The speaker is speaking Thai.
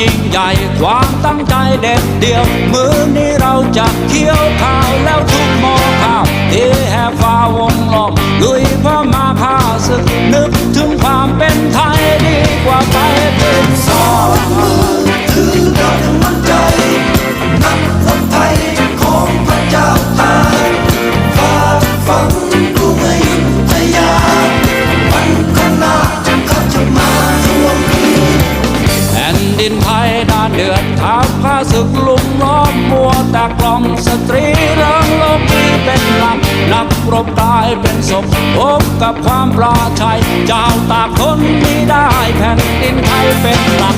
ยิ่งใหญ่ ความตั้งใจเด็ดเดี่ยว มือนี้เราจะเคี้ยวข้าวแล้วทุกโมอข้าวที่แห่ฟ้าวงล้อมลุยพมาพาศึกนึกถึงความเป็นไทยดีกว่าไปเป็นส ศึกลุมล้อมมัวแต่กล่อมสตรีเริงโลกมีเป็นหลักนักรบกายเป็นศพพบกับความปลาชัยเจ้าตากคนไม่ได้แผ่นดินไทยเป็นหลัก